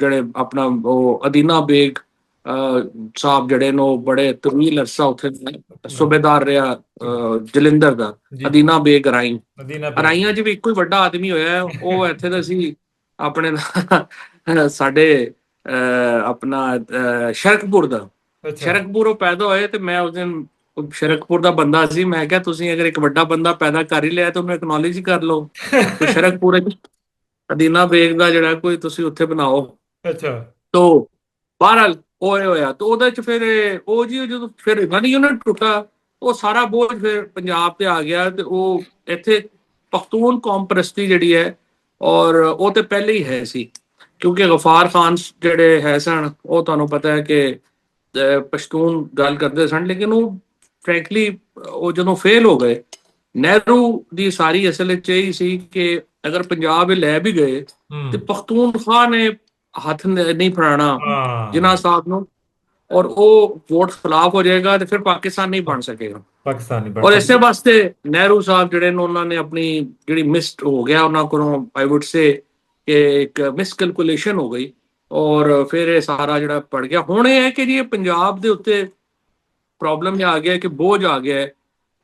ਜਿਹੜੇ ਆਪਣਾ ਉਹ ਅਦੀਨਾ ਬੇਗ ਸਾਹਿਬ ਜਿਹੜੇ ਨੇ ਉਹ ਬੜੇ ਤਵੀਲ ਅਰਸਾ ਉੱਥੇ ਸੂਬੇਦਾਰ ਰਿਹਾ ਅਹ, ਜਲੰਧਰ ਦਾ ਅਦੀਨਾ ਬੇਗ ਰਾਈ। ਅਰਾਈਆਂ 'ਚ ਵੀ ਇੱਕੋ ਹੀ ਵੱਡਾ ਆਦਮੀ ਹੋਇਆ। ਉਹ ਇੱਥੇ ਦਾ ਸੀ ਆਪਣੇ ਸਾਡੇ ਆਪਣਾ ਸ਼ਰਕਪੁਰ ਦਾ। ਸ਼ਰਕਪੁਰ ਪੈਦਾ ਹੋਏ ਤੇ ਮੈਂ ਉਸ ਦਿਨ ਸ਼ਰਕਪੁਰ ਦਾ ਬੰਦਾ ਸੀ ਮੈਂ ਕਿਹਾ ਤੁਸੀਂ ਅਗਰ ਇੱਕ ਵੱਡਾ ਬੰਦਾ ਪੈਦਾ ਕਰ ਹੀ ਲਿਆ ਤਾਂ ਉਹਨੂੰ ਐਕਨੋਲਜ ਹੀ ਕਰ ਲਓ। ਤੇ ਸ਼ਰਕਪੁਰ ਅਦੀਨਾ ਬੇਗ ਦਾ ਜਿਹੜਾ ਕੋਈ ਤੁਸੀਂ ਉੱਥੇ ਬਣਾਓ।
ਅੱਛਾ।
ਤੋ ਬਹਰਹਾਲ ਉਹ ਇਹ ਹੋਇਆ। ਤੇ ਉਹਦੇ ਚ ਫਿਰ ਉਹ ਜੀ ਜਦੋਂ ਫਿਰ ਗਨ ਯੂਨਿਟ ਟੁੱਟਾ ਉਹ ਸਾਰਾ ਬੋਝ ਫਿਰ ਪੰਜਾਬ ਤੇ ਆ ਗਿਆ ਤੇ ਉਹ ਇੱਥੇ ਪਖਤੂਨ ਕੌਮ ਪ੍ਰਸਤੀ ਜਿਹੜੀ ਹੈ ਔਰ ਉਹ ਤੇ ਪਹਿਲੇ ਹੀ ਹੈ ਸੀ। ਕਿਉਂਕਿ ਗਫਾਰ ਖਾਨ ਜਿਹੜੇ ਹੈ ਸਨ ਉਹ ਤੁਹਾਨੂੰ ਪਤਾ ਹੈ ਕਿ ਪਸ਼ਤੂਨ ਗੱਲ ਕਰਦੇ ਸਨ ਲੇਕਿਨ ਉਹ ਫ੍ਰੈਂਕਲੀ ਉਹ ਜਦੋਂ ਫੇਲ ਹੋ ਗਏ ਨਹਿਰੂ ਦੀ ਸਾਰੀ ਅਸਲ ਵਿੱਚ ਇਹ ਹੀ ਸੀ ਕਿ ਅਗਰ ਪੰਜਾਬ ਇਹ ਲੈ ਵੀ ਗਏ ਤੇ ਪਖਤੂਨਖਵਾ ਨੇ ਹੱਥ ਨਹੀਂ ਫੜਾਣਾ
ਹਾਂ।
ਜਿਨ੍ਹਾਂ ਸਾਹਿਬ ਨੂੰ ਔਰ ਉਹ ਵੋਟ ਖਿਲਾਫ ਹੋ ਜਾਏਗਾ ਤੇ ਫਿਰ ਪਾਕਿਸਤਾਨ ਨਹੀਂ ਬਣ ਸਕੇਗਾ।
ਪਾਕਿਸਤਾਨੀ
ਔਰ ਇਸੇ ਵਾਸਤੇ ਨਹਿਰੂ ਸਾਹਿਬ ਜਿਹੜੇ ਨੇ ਉਹਨਾਂ ਨੇ ਆਪਣੀ ਜਿਹੜੀ ਮਿਸਡ ਹੋ ਗਿਆ ਉਹਨਾਂ ਕੋਲੋਂ ਆਈ ਊਡ ਸੇ ਕਿ ਇੱਕ ਮਿਸਕੈਲਕੂਲੇਸ਼ਨ ਹੋ ਗਈ। ਔਰ ਫਿਰ ਇਹ ਸਾਰਾ ਜਿਹੜਾ ਪੜ ਗਿਆ। ਹੁਣ ਇਹ ਹੈ ਕਿ ਜੀ ਇਹ ਪੰਜਾਬ ਦੇ ਉੱਤੇ ਪ੍ਰੋਬਲਮ ਇਹ ਆ ਗਿਆ ਕਿ ਬੋਝ ਆ ਗਿਆ ਹੈ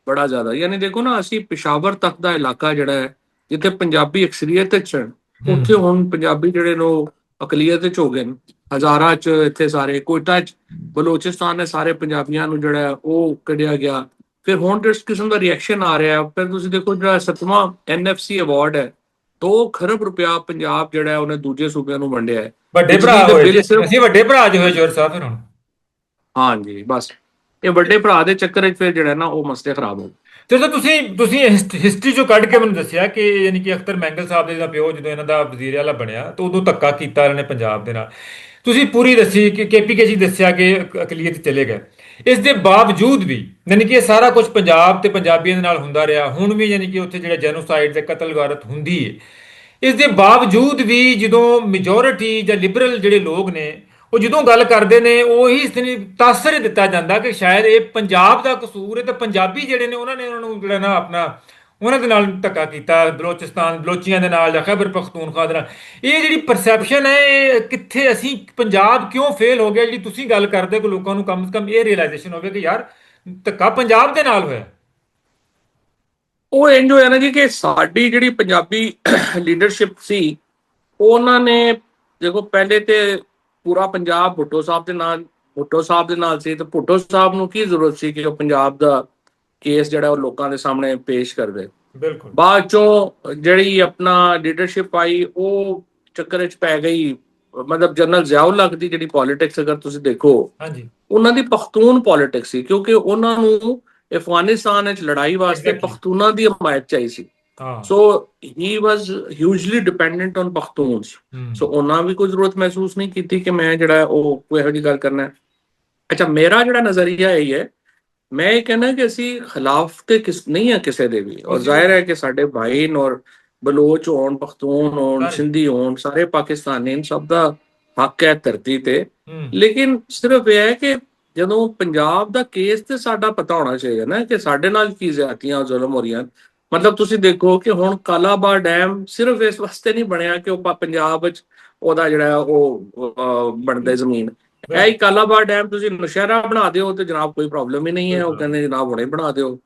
ਬੜਾ ਜ਼ਿਆਦਾ। ਯਾਨੀ ਦੇਖੋ ਨਾ ਅਸੀਂ ਪਿਸ਼ਾਵਰ ਤੱਕ ਦਾ ਇਲਾਕਾ ਜਿਹੜਾ ਹੈ ਜਿੱਥੇ ਪੰਜਾਬੀ ਅਕਸਰੀਅਤ ਹਨ ਉੱਥੇ ਹੁਣ ਪੰਜਾਬੀ ਜਿਹੜੇ ਨੇ ਉਹ ਅਕਲੀਅਤ ਵਿੱਚ ਹੋ ਗਏ ਹਜ਼ਾਰਾਂ ਚ ਇੱਥੇ ਸਾਰੇ ਕੋਇਟਾ ਚ ਬਲੋਚਿਸਤਾਨ ਦੇ ਸਾਰੇ ਪੰਜਾਬੀਆਂ ਨੂੰ ਜਿਹੜਾ ਉਹ ਕੱਢਿਆ ਗਿਆ। ਫਿਰ ਹੁਣ ਜਿਸ ਕਿਸਮ ਦਾ ਰਿਐਕਸ਼ਨ ਆ ਰਿਹਾ ਫਿਰ ਤੁਸੀਂ ਦੇਖੋ ਜਿਹੜਾ ਸਤਵਾਂ ਐਨਐਫਸੀ ਅਵਾਰਡ ਹੈ 2 ਖਰਬ ਰੁਪਇਆ ਪੰਜਾਬ ਜਿਹੜਾ ਉਹਨੇ ਦੂਜੇ ਸੂਬਿਆਂ ਨੂੰ ਵੰਡਿਆ ਹੈ।
ਵੱਡੇ ਭਰਾ ਹੋਏ ਅਸੀਂ ਵੱਡੇ ਭਰਾ ਜੀ ਹੋਏ ਜੋਰ ਸਾਹਿਬ ਫਿਰ ਹੁਣ।
ਹਾਂਜੀ ਬਸ। ਇਹ ਵੱਡੇ ਭਰਾ ਦੇ ਚੱਕਰ ਵਿੱਚ ਫਿਰ ਜਿਹੜਾ ਨਾ ਉਹ ਮਸਲੇ ਖਰਾਬ ਹੋ ਗਏ।
ਤੇ ਜਦੋਂ ਤੁਸੀਂ ਤੁਸੀਂ ਹਿਸਟਰੀ ਚੋਂ ਕੱਢ ਕੇ ਮੈਨੂੰ ਦੱਸਿਆ ਕਿ ਯਾਨੀ ਕਿ ਅਖਤਰ ਮੈਂਗਲ ਸਾਹਿਬ ਦੇ ਦਾ ਪਿਓ ਜਦੋਂ ਇਹਨਾਂ ਦਾ ਵਜ਼ੀਰ ਆਲਾ ਬਣਿਆ, ਤਾਂ ਉਦੋਂ ਧੱਕਾ ਕੀਤਾ ਇਹਨਾਂ ਨੇ ਪੰਜਾਬ ਦੇ ਨਾਲ। ਤੁਸੀਂ ਪੂਰੀ ਦੱਸੀ ਕਿ ਕੇਪੀਕੇ ਜੀ ਦੱਸਿਆ ਕਿ ਅਕਲੀਅਤ ਚਲੇ ਗਏ। ਇਸ ਦੇ ਬਾਵਜੂਦ ਵੀ ਯਾਨੀ ਕਿ ਇਹ ਸਾਰਾ ਕੁਝ ਪੰਜਾਬ ਤੇ ਪੰਜਾਬੀਆਂ ਦੇ ਨਾਲ ਹੁੰਦਾ ਰਿਹਾ, ਹੁਣ ਵੀ ਯਾਨੀ ਕਿ ਉੱਥੇ ਜਿਹੜਾ ਜੈਨੋਸਾਈਡ ਤੇ ਕਤਲਗਾਰਤ ਹੁੰਦੀ ਹੈ ਇਸ ਦੇ ਬਾਵਜੂਦ ਵੀ ਜਦੋਂ ਮੈਜੋਰਿਟੀ ਜਾਂ ਲਿਬਰਲ ਜਿਹੜੇ ਲੋਕ ਨੇ ਉਹ ਜਦੋਂ ਗੱਲ ਕਰਦੇ ਨੇ, ਉਹੀ ਹੀ ਇਸ ਤਾਸਰ ਦਿੱਤਾ ਜਾਂਦਾ ਕਿ ਸ਼ਾਇਦ ਇਹ ਪੰਜਾਬ ਦਾ ਕਸੂਰ ਹੈ ਤੇ ਪੰਜਾਬੀ ਜਿਹੜੇ ਨੇ, ਉਹਨਾਂ ਨੇ ਉਹਨਾਂ ਨੂੰ ਜਿਹੜਾ ਨਾ ਆਪਣਾ ਉਹਨਾਂ ਦੇ ਨਾਲ ਧੱਕਾ ਕੀਤਾ, ਬਲੋਚਿਸਤਾਨ, ਬਲੋਚੀਆਂ ਦੇ ਨਾਲ ਜਾਂ ਖੈਬਰ ਪਖਤੂਨਖਵਾ ਦੇ ਨਾਲ। ਇਹ ਜਿਹੜੀ ਪਰਸੈਪਸ਼ਨ ਹੈ, ਇਹ ਕਿੱਥੇ ਅਸੀਂ ਪੰਜਾਬ ਕਿਉਂ ਫੇਲ ਹੋ ਗਿਆ ਜਿਹੜੀ ਤੁਸੀਂ ਗੱਲ ਕਰਦੇ ਕਿ ਲੋਕਾਂ ਨੂੰ ਕਮ ਸੇ ਕਮ ਇਹ ਰਿਅਲਾਈਜੇਸ਼ਨ ਹੋਵੇ ਕਿ ਯਾਰ, ਧੱਕਾ ਪੰਜਾਬ ਦੇ ਨਾਲ ਹੋਇਆ।
ਉਹ ਇੰਜ ਹੋਇਆ ਨਾ ਜੀ ਕਿ ਸਾਡੀ ਜਿਹੜੀ ਪੰਜਾਬੀ ਲੀਡਰਸ਼ਿਪ ਸੀ, ਉਹਨਾਂ ਨੇ ਦੇਖੋ ਪਹਿਲੇ ਤੇ ਪੂਰਾ ਪੰਜਾਬ ਭੁੱਟੋ ਸਾਹਿਬ ਦੇ ਨਾਲ ਭੁੱਟੋ ਸਾਹਿਬ ਦੇ ਨਾਲ ਸੀ ਤੇ ਭੁੱਟੋ ਸਾਹਿਬ ਨੂੰ ਕੀ ਜ਼ਰੂਰਤ ਸੀ ਕਿ ਉਹ ਪੰਜਾਬ ਦਾ ਕੇਸ ਜਿਹੜਾ ਉਹ ਲੋਕਾਂ ਦੇ ਸਾਹਮਣੇ ਪੇਸ਼ ਕਰਦੇ?
ਬਿਲਕੁਲ।
ਬਾਅਦ ਚੋਂ ਜਿਹੜੀ ਆਪਣਾ ਲੀਡਰਸ਼ਿਪ ਆਈ ਉਹ ਚੱਕਰ ਵਿੱਚ ਪੈ ਗਈ। ਮਤਲਬ ਜਨਰਲ ਜ਼ਿਆਉਲ ਹਕ ਦੀ ਜਿਹੜੀ ਪੋਲਿਟਿਕਸ ਅਗਰ ਤੁਸੀਂ ਦੇਖੋ
ਹਾਂਜੀ।
ਉਹਨਾਂ ਦੀ ਪਖਤੂਨ ਪੋਲਿਟਿਕਸ ਸੀ ਕਿਉਂਕਿ ਉਹਨਾਂ ਨੂੰ ਅਫਗਾਨਿਸਤਾਨ ਵਿੱਚ ਲੜਾਈ ਵਾਸਤੇ. ਪਖਤੂਨਾਂ ਦੀ ਹਮਾਇਤ ਚਾਹੀ ਸੀ।
ਹਾਂ।
ਸੋ ਹੀ ਵਾਸ ਹਿਊਜਲੀ ਡਿਪੈਂਡੈਂਟ ਔਨ ਪਖਤੂਨਸ ਸੋ ਉਹਨਾਂ ਵੀ ਕੋਈ ਜ਼ਰੂਰਤ ਮਹਿਸੂਸ ਨਹੀਂ ਕੀਤੀ ਕਿ ਮੈਂ ਜਿਹੜਾ ਉਹ ਕੋਈ ਇਹੋ ਜਿਹੀ ਗੱਲ ਕਰਨਾ ਹੈ। ਅੱਛਾ ਮੇਰਾ ਜਿਹੜਾ ਨਜ਼ਰੀਆ ਇਹ ਹੈ ਮੈਂ ਇਹ ਕਹਿੰਦਾ ਕਿ ਅਸੀਂ ਖਿਲਾਫ ਤੇ ਕਿਸ ਨਹੀਂ ਹੈ ਕਿਸੇ ਦੇ ਵੀ। ਔਰ ਜ਼ਾਹਿਰ ਹੈ ਕਿ ਸਾਡੇ ਭਾਈ ਔਰ ਬਲੋਚ ਹੋਣ ਪਖਤੂਨ ਹੋਣ। ਸਿੰਧੀ ਹੋਣ ਸਾਰੇ ਪਾਕਿਸਤਾਨੀ ਸਭ ਦਾ ਹੱਕ ਹੈ ਧਰਤੀ ਤੇ। ਲੇਕਿਨ ਸਿਰਫ ਇਹ ਹੈ ਕਿ ਜਦੋਂ ਪੰਜਾਬ ਦਾ ਕੇਸ ਤੇ ਸਾਡਾ ਪਤਾ ਹੋਣਾ ਚਾਹੀਦਾ ਨਾ ਕਿ ਸਾਡੇ ਨਾਲ ਕੀ ਜ਼ਿਆਦਤੀਆਂ ਜ਼ੁਲਮ ਹੋ ਰਹੀਆਂ ਮਤਲਬ ਤੁਸੀਂ ਦੇਖੋ ਕਿ ਹੁਣ ਕਾਲਾਬਾਰ ਡੈਮ ਸਿਰਫ ਇਸ ਵਾਸਤੇ ਨਹੀਂ ਬਣਿਆ ਕਿ ਉਹ ਪੰਜਾਬ ਵਿੱਚ ਉਹਦਾ ਜਿਹੜਾ ਉਹ ਬਣਦੇ ਜ਼ਮੀਨ। ਇਹ ਹੀ ਕਾਲਾਬਾਰ ਡੈਮ ਤੁਸੀਂ ਨੁਸ਼ਹਿਰਾ ਬਣਾ ਦਿਓ ਤੇ ਜਨਾਬ ਕੋਈ ਪ੍ਰੋਬਲਮ ਹੀ ਨਹੀਂ ਹੈ। ਉਹ। ਕਹਿੰਦੇ ਜਨਾਬ ਹੁਣੇ ਬਣਾ ਦਿਓ।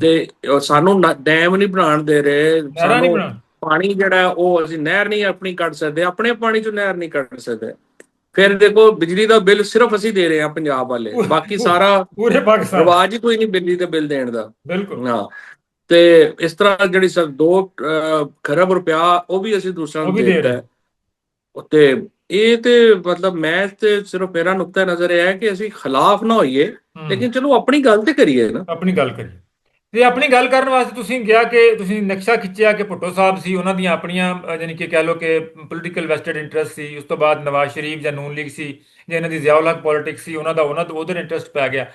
ਤੇ ਸਾਨੂੰ ਡੈਮ ਨਹੀਂ ਬਣਾਉਣ ਦੇ ਰਹੇ। ਸਾਨੂੰ ਪਾਣੀ ਜਿਹੜਾ ਉਹ ਅਸੀਂ ਨਹਿਰ ਨਹੀਂ ਆਪਣੀ ਕੱਢ ਸਕਦੇ। ਆਪਣੇ ਪਾਣੀ ਚੋਂ ਨਹਿਰ ਨਹੀਂ ਕੱਢ ਸਕਦੇ। ਫਿਰ ਦੇਖੋ ਬਿਜਲੀ ਦਾ ਬਿੱਲ ਸਿਰਫ ਅਸੀਂ ਦੇ ਰਹੇ ਹਾਂ ਪੰਜਾਬ ਵਾਲੇ। ਬਾਕੀ ਸਾਰਾ
ਪੂਰੇ ਪਾਕਿਸਤਾਨ।
ਰਿਵਾਜ ਹੀ ਕੋਈ ਨਹੀਂ ਬਿਜਲੀ ਦੇ ਬਿੱਲ ਦੇਣ ਦਾ।
ਬਿਲਕੁਲ।
ਹਾਂ। ਤੇ ਇਸ ਤਰ੍ਹਾਂ ਜਿਹੜੀ ਸਰ 2 ਖਰਬ ਰੁਪਇਆ ਉਹ ਵੀ ਅਸੀਂ ਦੂਸਰਿਆਂ ਨੂੰ ਦੇ
ਦੇ
ਦਿੱਤਾ ਹੈ। ਤੇ ਇਹ ਤੇ ਮਤਲਬ ਮੈਂ ਤੇ ਸਿਰਫ ਮੇਰਾ ਨੁਕਤਾ ਨਜ਼ਰ ਇਹ ਹੈ ਕਿ ਅਸੀਂ ਖਿਲਾਫ ਨਾ ਹੋਈਏ। ਲੇਕਿਨ ਚਲੋ ਆਪਣੀ ਗੱਲ ਤੇ ਕਰੀਏ ਨਾ।
ਆਪਣੀ ਗੱਲ ਕਰੀਏ। ਤੇ ਆਪਣੀ ਗੱਲ ਕਰਨ ਵਾਸਤੇ ਤੁਸੀਂ ਗਿਆ ਕਿ ਤੁਸੀਂ ਨਕਸ਼ਾ ਖਿੱਚਿਆ ਕਿ ਭੁੱਟੋ ਸਾਹਿਬ ਸੀ ਉਹਨਾਂ ਦੀਆਂ ਆਪਣੀਆਂ ਯਾਨੀ ਕਿ ਕਹਿ ਲਓ ਕਿ ਪੋਲੀਟੀਕਲ ਵੈਸਟਡ ਇੰਟਰਸਟ ਸੀ ਉਸ ਤੋਂ ਬਾਅਦ ਨਵਾਜ਼ ਸ਼ਰੀਫ ਜਾਂ ਨੂਨ ਲੀਗ ਸੀ ਜਾਂ ਇਹਨਾਂ ਦੀ ਜ਼ਿਆਉਲ ਹਕ ਪੋਲਿਟਿਕਸ ਸੀ ਉਹਨਾਂ ਦਾ ਉਹਨਾਂ ਤੋਂ ਉਧਰ ਇੰਟਰਸਟ ਪੈ ਗਿਆ।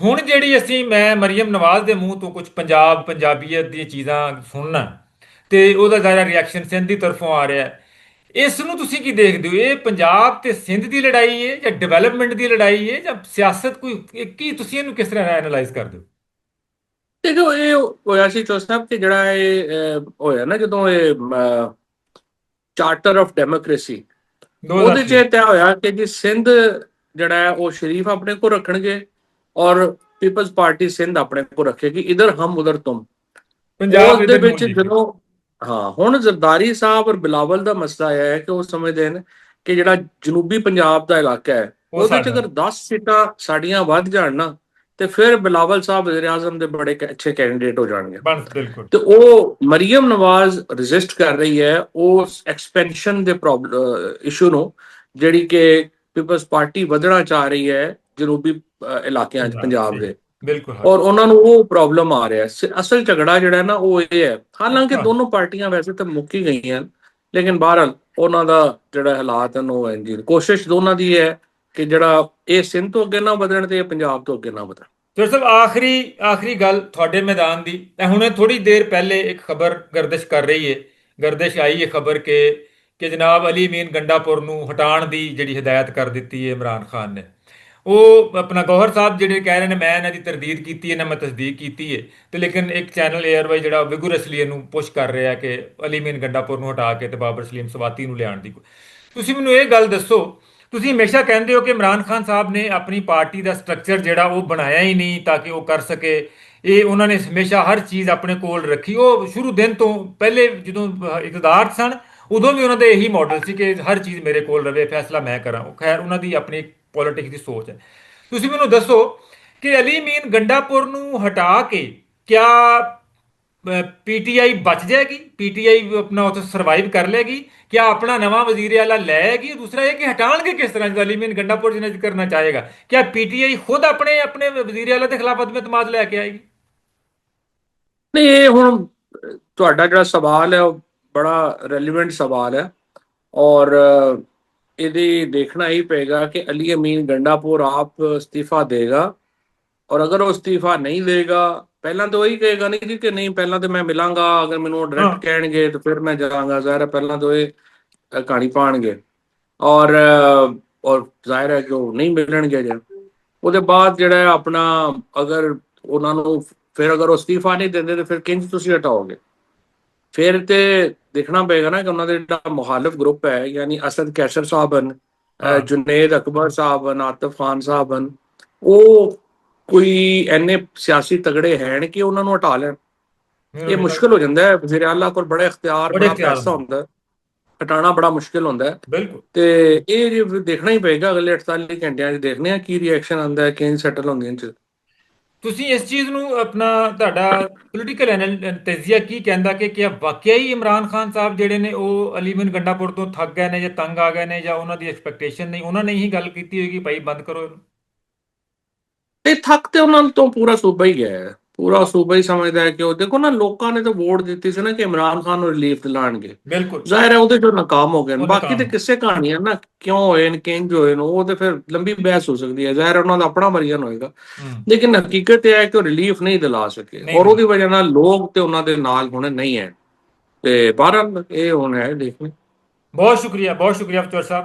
ਹੁਣ ਜਿਹੜੀ ਅਸੀਂ ਮੈਂ ਮਰੀਮ ਨਵਾਜ਼ ਦੇ ਮੂੰਹ ਤੋਂ ਕੁਝ ਪੰਜਾਬ ਪੰਜਾਬੀਅਤ ਦੀਆਂ ਚੀਜ਼ਾਂ ਸੁਣਨਾ ਤੇ ਉਹਦਾ ਜ਼ਿਆਦਾ ਰਿਐਕਸ਼ਨ ਸਿੰਧ ਦੀ ਤਰਫੋਂ ਆ ਰਿਹਾ ਹੈ। ਇਸ ਨੂੰ ਤੁਸੀਂ ਕੀ ਦੇਖਦੇ ਹੋ? ਇਹ ਪੰਜਾਬ ਤੇ ਸਿੰਧ ਦੀ ਲੜਾਈ ਹੈ ਜਾਂ ਡਿਵੈਲਪਮੈਂਟ ਦੀ ਲੜਾਈ ਹੈ ਜਾਂ ਸਿਆਸਤ ਕੋਈ ਕੀ ਤੁਸੀਂ ਇਹਨੂੰ ਕਿਸ ਤਰ੍ਹਾਂ ਐਨਾਲਾਈਜ਼ ਕਰਦੇ ਹੋ?
ਦੇਖੋ ਇਹ ਹੋਇਆ ਸੀ ਚੋ ਸਾਹਿਬ ਕਿ ਜਿਹੜਾ ਇਹ ਹੋਇਆ ਨਾ ਜਦੋਂ ਇਹ ਚਾਰਟਰ ਆਫ ਡੈਮੋਕ੍ਰੇਸੀ ਉਹਦੇ 'ਚ ਇਹ ਤੈਅ ਹੋਇਆ ਕਿ ਜੀ ਸਿੰਧ ਜਿਹੜਾ ਉਹ ਸ਼ਰੀਫ ਆਪਣੇ ਕੋ ਰੱਖਣਗੇ ਔਰ ਪੀਪਲਸ ਪਾਰਟੀ ਸਿੰਧ ਆਪਣੇ ਕੋ ਰੱਖੇਗੀ ਇਧਰ ਹਮ ਉਧਰ ਤੁਮ।
ਪੰਜਾਬ
ਉਹਦੇ ਵਿੱਚ ਜਦੋਂ ਹਾਂ ਹੁਣ ਜ਼ਰਦਾਰੀ ਸਾਹਿਬ ਔਰ ਬਿਲਾਵਲ ਦਾ ਮਸਲਾ ਇਹ ਹੈ ਕਿ ਉਹ ਸਮਝਦੇ ਨੇ ਕਿ ਜਿਹੜਾ ਜਨੂਬੀ ਪੰਜਾਬ ਦਾ ਇਲਾਕਾ ਹੈ
ਉਹ
ਉਹਦੇ ਚ
ਸਾਡਾ।
ਅਗਰ 10 ਸੀਟਾਂ ਸਾਡੀਆਂ ਵੱਧ ਜਾਣ ਨਾ ਤੇ ਫਿਰ ਬਿਲਾਵਲ ਸਾਹਿਬ ਵਜ਼ੀਰ ਆਜ਼ਮ ਦੇ ਬੜੇ ਅੱਛੇ ਕੈਂਡੀਡੇਟ ਹੋ ਜਾਣਗੇ।
ਬਿਲਕੁਲ।
ਤੇ ਉਹ ਮਰੀਮ ਨਵਾਜ਼ ਰੈਜ਼ਿਸਟ ਕਰ ਰਹੀ ਹੈ ਉਸ ਐਕਸਪੈਂਸ਼ਨ ਦੇ ਪ੍ਰੋਬਲਮ ਇਸ਼ੂ ਨੂੰ ਜਿਹੜੀ ਕਿ ਪੀਪਲਸ ਪਾਰਟੀ ਵਧਣਾ ਚਾਹ ਰਹੀ ਹੈ ਜਨੂਬੀ ਇਲਾਕਿਆਂ 'ਚ
ਪੰਜਾਬ।
ਦੇ।
ਬਿਲਕੁਲ
ਔਰ ਉਹਨਾਂ ਨੂੰ ਉਹ ਪ੍ਰੋਬਲਮ ਆ ਰਿਹਾ। ਅਸਲ ਝਗੜਾ ਜਿਹੜਾ ਹੈ ਨਾ ਉਹ ਇਹ ਹੈ। ਹਾਲਾਂਕਿ। ਦੋਨੋਂ ਪਾਰਟੀਆਂ ਵੈਸੇ ਤਾਂ ਮੁੱਕ ਹੀ ਗਈਆਂ ਲੇਕਿਨ ਬਹਰਹਾਲ ਉਹਨਾਂ ਦਾ ਜਿਹੜਾ ਹਾਲਾਤ ਹਨ ਉਹ ਇੰਜੀ ਕੋਸ਼ਿਸ਼ ਦੋਨਾਂ ਦੀ ਹੈ ਕਿ ਜਿਹੜਾ ਇਹ ਸਿੰਧ ਤੋਂ ਅੱਗੇ ਨਾ ਵਧਣ ਤੇ ਪੰਜਾਬ ਤੋਂ ਅੱਗੇ ਨਾ ਵਧਣ।
ਸਰ ਸਾਹਿਬ ਆਖਰੀ ਆਖਰੀ ਗੱਲ ਤੁਹਾਡੇ ਮੈਦਾਨ ਦੀ। ਇਹ ਹੁਣੇ ਥੋੜੀ ਦੇਰ ਪਹਿਲੇ ਇੱਕ ਖਬਰ ਗਰਦਿਸ਼ ਕਰ ਰਹੀ ਹੈ ਗਰਦਿਸ਼ ਆਈ ਹੈ ਖਬਰ ਕਿ ਕਿ ਜਨਾਬ ਅਲੀ ਮੀਨ ਗੰਡਾਪੁਰ ਨੂੰ ਹਟਾਉਣ ਦੀ ਜਿਹੜੀ ਹਦਾਇਤ ਕਰ ਦਿੱਤੀ ਹੈ ਇਮਰਾਨ ਖਾਨ ਨੇ। ਉਹ ਆਪਣਾ ਗੌਹਰ ਸਾਹਿਬ ਜਿਹੜੇ ਕਹਿ ਰਹੇ ਨੇ ਮੈਂ ਇਹਨਾਂ ਦੀ ਤਰਦੀਦ ਕੀਤੀ ਹੈ ਨਾ ਮੈਂ ਤਸਦੀਕ ਕੀਤੀ ਹੈ। ਤੇ ਲੇਕਿਨ ਇੱਕ ਚੈਨਲ 에ਅਰਵਾਈ ਜਿਹੜਾ ਵਿਗੂਰਸਲੀ ਇਹਨੂੰ ਪੁਸ਼ ਕਰ ਰਿਹਾ ਕਿ ਅਲੀਮੀਨ ਗੰਡਾਪੁਰ ਨੂੰ ਹਟਾ ਕੇ ਤੇ ਬਾਬਰ ਸਲੀਮ ਸਵਾਤੀ ਨੂੰ ਲਿਆਉਣ ਦੀ ਤੁਸੀਂ ਮੈਨੂੰ ਇਹ ਗੱਲ ਦੱਸੋ ਤੁਸੀਂ ਹਮੇਸ਼ਾ ਕਹਿੰਦੇ ਹੋ ਕਿ ਇਮਰਾਨ ਖਾਨ ਸਾਹਿਬ ਨੇ ਆਪਣੀ ਪਾਰਟੀ ਦਾ ਸਟਰਕਚਰ ਜਿਹੜਾ ਉਹ ਬਣਾਇਆ ਹੀ ਨਹੀਂ ਤਾਂ ਕਿ ਉਹ ਕਰ ਸਕੇ। ਇਹ ਉਹਨਾਂ ਨੇ ਹਮੇਸ਼ਾ ਹਰ ਚੀਜ਼ ਆਪਣੇ ਕੋਲ ਰੱਖੀ। ਉਹ ਸ਼ੁਰੂ ਦਿਨ ਤੋਂ ਪਹਿਲੇ ਜਦੋਂ ਅਹ, ਇਕਤਦਾਰ ਸਨ ਉਦੋਂ ਵੀ ਉਹਨਾਂ ਦੇ ਇਹੀ ਮਾਡਲ ਸੀ ਕਿ ਹਰ ਚੀਜ਼ ਮੇਰੇ ਕੋਲ ਰਵੇ ਫੈਸਲਾ ਮੈਂ ਕਰਾਂ। ਉਹ ਖੈਰ ਉਹਨਾਂ ਦੀ ਆਪਣੀ ਪੋਲਿਟਿਕਸ ਦੀ ਸੋਚ ਹੈ। ਤੁਸੀਂ ਮੈਨੂੰ ਦੱਸੋ ਕਿ ਅਲੀ ਮੀਨ ਗੰਡਾਪੁਰ ਨੂੰ ਹਟਾ ਕੇ ਕਿਆ ਪੀਟੀਆਈ ਬਚ ਜਾਏਗੀ? ਪੀਟੀਆਈ ਆਪਣਾ ਉੱਥੇ ਸਰਵਾਈਵ ਕਰ ਲੇਗੀ ਕਿਆ ਆਪਣਾ ਨਵਾਂ ਵਜ਼ੀਰ ਆਲਾ ਲੈਗੀ ਦੂਸਰਾ ਇਹ ਕਿ ਹਟਾਣਗੇ ਕਿਸ ਤਰ੍ਹਾਂ ਜਦੋਂ ਅਲੀ ਮੀਨ ਗੰਡਾਪੁਰ ਜਿਹਨੇ ਕਰਨਾ ਚਾਹੇਗਾ? ਕਿਆ ਪੀਟੀਆਈ ਖੁਦ ਆਪਣੇ ਆਪਣੇ ਵਜ਼ੀਰ ਆਲਾ ਦੇ ਖਿਲਾਫ ਅਦਮ ਇਤਮਾਦ ਲੈ ਕੇ ਆਏਗੀ?
ਨਹੀਂ, ਇਹ ਹੁਣ ਤੁਹਾਡਾ ਜਿਹੜਾ ਸਵਾਲ ਹੈ, ਉਹ ਬੜਾ ਰੈਲੇਵੈਂਟ ਸਵਾਲ ਹੈ। ਔਰ ਇਹਦੇ ਦੇਖਣਾ ਹੀ ਪਏਗਾ ਕਿ ਅਲੀ ਅਮੀਨ ਗੰਡਾਪੁਰ ਆਪ ਅਸਤੀਫਾ ਦੇਗਾ ਔਰ ਅਗਰ ਉਹ ਅਸਤੀਫਾ ਨਹੀਂ ਦੇਗਾ ਪਹਿਲਾਂ ਤਾਂ ਉਹੀ ਕਹੇਗਾ ਨਹੀਂ ਕਿ ਨਹੀਂ ਪਹਿਲਾਂ ਤਾਂ ਮੈਂ ਮਿਲਾਂਗਾ ਅਗਰ ਮੈਨੂੰ। ਡਾਇਰੈਕਟ ਕਹਿਣਗੇ ਤਾਂ ਫਿਰ ਮੈਂ ਜਾਵਾਂਗਾ ਜ਼ਾਹਿਰ ਹੈ ਪਹਿਲਾਂ ਤਾਂ ਇਹ ਕਹਾਣੀ ਪਾਣਗੇ। ਔਰ ਔਰ ਜ਼ਾਹਿਰ ਹੈ ਕਿ ਉਹ ਨਹੀਂ ਮਿਲਣਗੇ ਜੇ। ਉਹਦੇ ਬਾਅਦ ਜਿਹੜਾ ਹੈ ਆਪਣਾ ਅਗਰ ਉਹਨਾਂ ਨੂੰ ਫਿਰ ਅਗਰ ਉਹ ਅਸਤੀਫਾ ਨਹੀਂ ਦਿੰਦੇ ਤਾਂ ਫਿਰ ਕਿੰਜ ਤੁਸੀਂ ਹਟਾਓਗੇ? ਫਿਰ ਤੇ ਦੇਖਣਾ ਪਏਗਾ ਨਾ ਕਿ ਉਹਨਾਂ ਦੇ ਜਿਹੜਾ ਮੁਖਾਲਿਫ ਗਰੁੱਪ ਹੈ ਯਾਨੀ ਅਸਦ ਕੈਸਰ ਸਾਹਿਬ ਹਨ। ਜੁਨੇਦ ਅਕਬਰ ਸਾਹਿਬ ਹਨ ਆਤਫ ਖਾਨ ਸਾਹਿਬ ਹਨ ਉਹ ਕੋਈ ਐਨੇ ਸਿਆਸੀ ਤਗੜੇ ਹਨ ਕਿ ਉਹਨਾਂ ਨੂੰ ਹਟਾ ਲੈਣ। ਇਹ ਮੁਸ਼ਕਲ ਹੋ ਜਾਂਦਾ ਹੈ। ਵਜ਼ੀਰ ਆਲਾ ਕੋਲ ਬੜਾ ਇਖਤਿਆਰ
ਬੜੇ
ਪੈਸਾ ਹੁੰਦਾ ਹੈ। ਹਟਾਉਣਾ ਬੜਾ ਮੁਸ਼ਕਲ ਹੁੰਦਾ ਹੈ।
ਬਿਲਕੁਲ।
ਤੇ ਇਹ ਜੇ ਦੇਖਣਾ ਹੀ ਪਏਗਾ ਅਗਲੇ 48 ਘੰਟਿਆਂ 'ਚ ਦੇਖਦੇ ਆ ਕੀ ਰਿਐਕਸ਼ਨ ਆਉਂਦਾ ਹੈ ਕਿੰਜ ਸੈਟਲ ਹੁੰਦੀਆਂ ਚ।
ਤੁਸੀਂ ਇਸ ਚੀਜ਼ ਨੂੰ ਆਪਣਾ ਤੁਹਾਡਾ ਪੋਲੀਟੀਕਲ ਤਜਜ਼ੀਆ ਕੀ ਕਹਿੰਦਾ ਕਿ ਕੀ ਵਾਕਿਆ ਹੀ ਇਮਰਾਨ ਖਾਨ ਸਾਹਿਬ ਜਿਹੜੇ ਨੇ ਉਹ ਅਲੀਮਨ ਗੰਡਾਪੁਰ ਤੋਂ ਥੱਕ ਗਏ ਨੇ ਜਾਂ ਤੰਗ ਆ ਗਏ ਨੇ ਜਾਂ ਉਹਨਾਂ ਦੀ ਐਕਸਪੈਕਟੇਸ਼ਨ ਨਹੀਂ, ਉਹਨਾਂ ਨੇ ਹੀ ਗੱਲ ਕੀਤੀ ਹੋਏਗੀ, ਭਾਈ ਬੰਦ ਕਰੋ ਇਹਨੂੰ।
ਇਹ ਥੱਕ ਤੇ ਉਹਨਾਂ ਤੋਂ ਪੂਰਾ ਸੂਬਾ ਹੀ ਗਿਆ ਹੈ। ਪੂਰਾ ਸੂਬਾ ਹੀ ਸਮਝਦਾ ਹੈ ਕਿ ਉਹ ਦੇਖੋ ਨਾ ਲੋਕਾਂ ਨੇ ਤਾਂ ਵੋਟ ਦਿੱਤੀ ਸੀ ਨਾ ਕਿ ਇਮਰਾਨ ਖਾਨ ਨੂੰ ਰਿਲੀਫ ਦਿਲਾਣਗੇ
ਬਿਲਕੁਲ।
ਜ਼ਾਹਿਰ ਹੈ ਉਹਦੇ ਚੋਂ ਨਾਕਾਮ ਹੋ ਗਏ ਬਾਕੀ ਤੇ ਕਿਸੇ ਕਹਾਣੀਆਂ ਨਾ ਕਿਉਂ ਹੋਏ ਨੇ ਕਿੰਜ ਹੋਏ ਨੇ ਉਹ ਤੇ ਫਿਰ ਲੰਬੀ ਬਹਿਸ ਹੋ ਸਕਦੀ ਹੈ। ਜ਼ਾਹਿਰ ਉਹਨਾਂ ਦਾ ਆਪਣਾ ਮਰੀਜ਼ਨ ਹੋਏਗਾ। ਲੇਕਿਨ ਹਕੀਕਤ ਇਹ ਹੈ ਕਿ ਉਹ ਰਿਲੀਫ ਨਹੀਂ ਦਿਲਾ ਸਕੇ। ਔਰ ਉਹਦੀ ਵਜ੍ਹਾ ਨਾਲ ਲੋਕ ਤੇ ਉਹਨਾਂ ਦੇ ਨਾਲ ਹੁਣ ਨਹੀਂ ਹੈ। ਤੇ ਬਾਹਰ ਇਹ ਹੁਣ ਹੈ ਦੇਖਣੇ
ਬਹੁਤ ਸ਼ੁਕਰੀਆ ਬਹੁਤ ਸ਼ੁਕਰੀਆ ਫਤਿਹ ਸਾਹਿਬ।